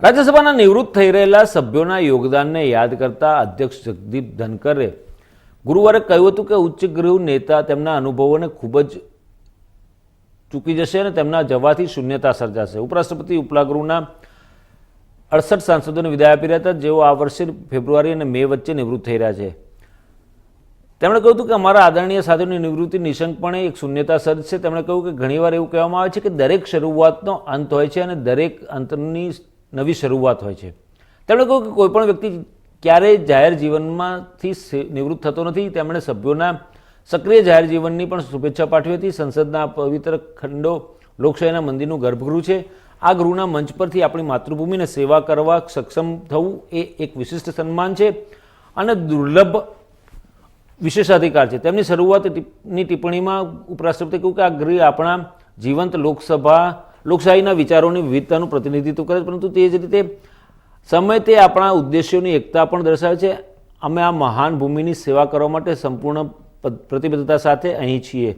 રાજ્યસભાના નિવૃત્ત થઈ રહેલા સભ્યોના યોગદાનને યાદ કરતા અધ્યક્ષ જગદીપ ધનકરે ગુરુવારે કહ્યું હતું કે ઉચ્ચ ગૃહ નેતા તેમના અનુભવોને ખૂબ જ ચૂકી જશે અને તેમના જવાથી શૂન્યતા સર્જાશે. ઉપરાષ્ટ્રપતિ ઉપલાગૃહના અડસઠ સાંસદોને વિદાય આપી રહ્યા હતા, જેઓ આ વર્ષે ફેબ્રુઆરી અને મે વચ્ચે નિવૃત્ત થઈ રહ્યા છે. તેમણે કહ્યું હતું કે અમારા આદરણીય સાથીઓની નિવૃત્તિ નિશંકપણે એક શૂન્યતા સર્જ છે તેમણે કહ્યું કે ઘણીવાર એવું કહેવામાં આવે છે કે દરેક શરૂઆતનો અંત હોય છે અને દરેક અંતની નવી શરૂઆત હોય છે. તેમણે કહ્યું કે કોઈપણ વ્યક્તિ ક્યારેય જાહેર જીવનમાંથી નિવૃત્ત થતો નથી. તેમણે સભ્યોના સક્રિય જાહેર જીવનની પણ શુભેચ્છા પાઠવી હતી. સંસદના પવિત્ર ખંડો, લોકશાહીના મંદિરનું ગર્ભગૃહ છે. આ ગૃહના મંચ પરથી આપણી માતૃભૂમિને સેવા કરવા સક્ષમ થવું એ એક વિશિષ્ટ સન્માન છે અને દુર્લભ વિશેષાધિકાર છે. તેમની શરૂઆતની ટિપ્પણીમાં ઉપરાષ્ટ્રપતિ કહ્યું કે આ ગૃહ આપણા જીવંત લોકસભા લોકશાહીના વિચારોની વિવિધતાનું પ્રતિનિધિત્વ કરે છે, પરંતુ તે જ રીતે સમય તે આપણા ઉદ્દેશ્યોની એકતા પણ દર્શાવે છે. અમે આ મહાન ભૂમિની સેવા કરવા માટે સંપૂર્ણ પ્રતિબદ્ધતા સાથે અહીં છીએ.